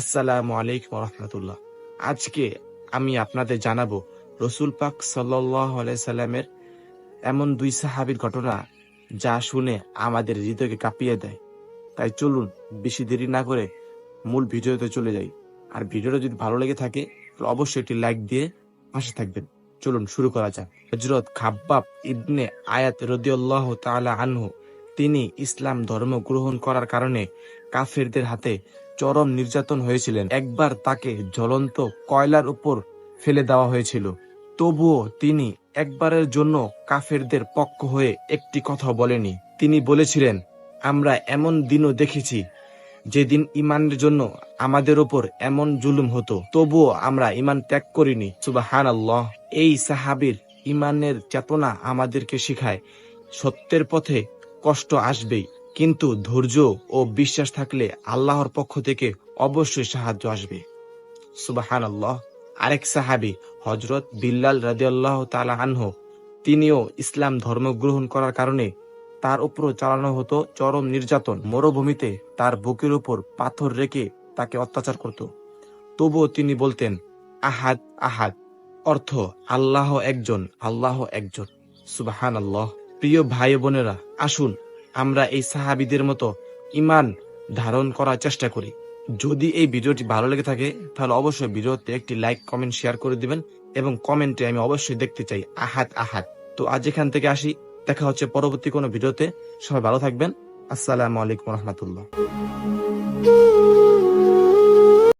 আসসালামু আলাইকুম রহমতুল্লাহ। আজকে আমি আপনাদের জানাব, রসুল পাক সাল্লামের এমন দুই সাহাবির ঘটনা যা শুনে আমাদের হৃদয়কে কাঁপিয়ে দেয়। তাই চলুন বেশি দেরি না করে মূল ভিডিওতে চলে যাই। আর ভিডিওটা যদি ভালো লেগে থাকে, তাহলে অবশ্যই একটি লাইক দিয়ে পাশে থাকবেন। চলুন শুরু করা যাক। হজরত খাব্বাব ইবনে আয়াত রদিউল্লাহ তাআলা আনহু, তিনি ইসলাম ধর্ম গ্রহণ করার কারণে কাফেরদের হাতে চরম নির্যাতন হয়েছিলেন। একবার তাকে জ্বলন্ত কয়লার উপর ফেলে দেওয়া হয়েছিল। তবুও তিনি একবারের জন্য কাফেরদের পক্ষ হয়ে একটি কথা বলেনি তিনি বলেছিলেন, আমরা এমন দিনও দেখেছি যেদিন ইমানের জন্য আমাদের ওপর এমন জুলুম হতো। তবুও আমরা ইমান ত্যাগ করিনি। সুবাহান আল্লাহ এই সাহাবির ইমানের চেতনা আমাদেরকে শিখায়। সত্যের পথে কষ্ট আসবেই। কিন্তু ধৈর্য ও বিশ্বাস থাকলে আল্লাহর পক্ষ থেকে অবশ্যই সাহায্য আসবে। সুবাহান আল্লাহ আরেক সাহাবি হজরত বিল্লাল রাজিয়াল্লাহ তালা আনহু, তিনিও ইসলাম ধর্ম গ্রহণ করার কারণে তার উপর চালানো হতো চরম নির্যাতন। মরুভূমিতে তার বুকের উপর পাথর রেখে তাকে অত্যাচার করত। তবুও তিনি বলতেন, আহাদ আহাদ। অর্থ, আল্লাহ একজন আল্লাহ একজন। সুবাহান আল্লাহ প্রিয় ভাই বোনেরা আসুন আমরা এই সাহাবিদের মতো ইমান ধারণ করার চেষ্টা করি। যদি এই ভিডিওটি ভালো লেগে থাকে, তাহলে অবশ্যই ভিডিওতে একটি লাইক, কমেন্ট, শেয়ার করে দিবেন এবং কমেন্টে আমি অবশ্যই দেখতে চাই আহাত আহাত তো আজ এখান থেকে আসি, দেখা হচ্ছে পরবর্তী কোনো ভিডিওতে। সবাই ভালো থাকবেন। আসসালামু আলাইকুম রহমতুল্লাহ।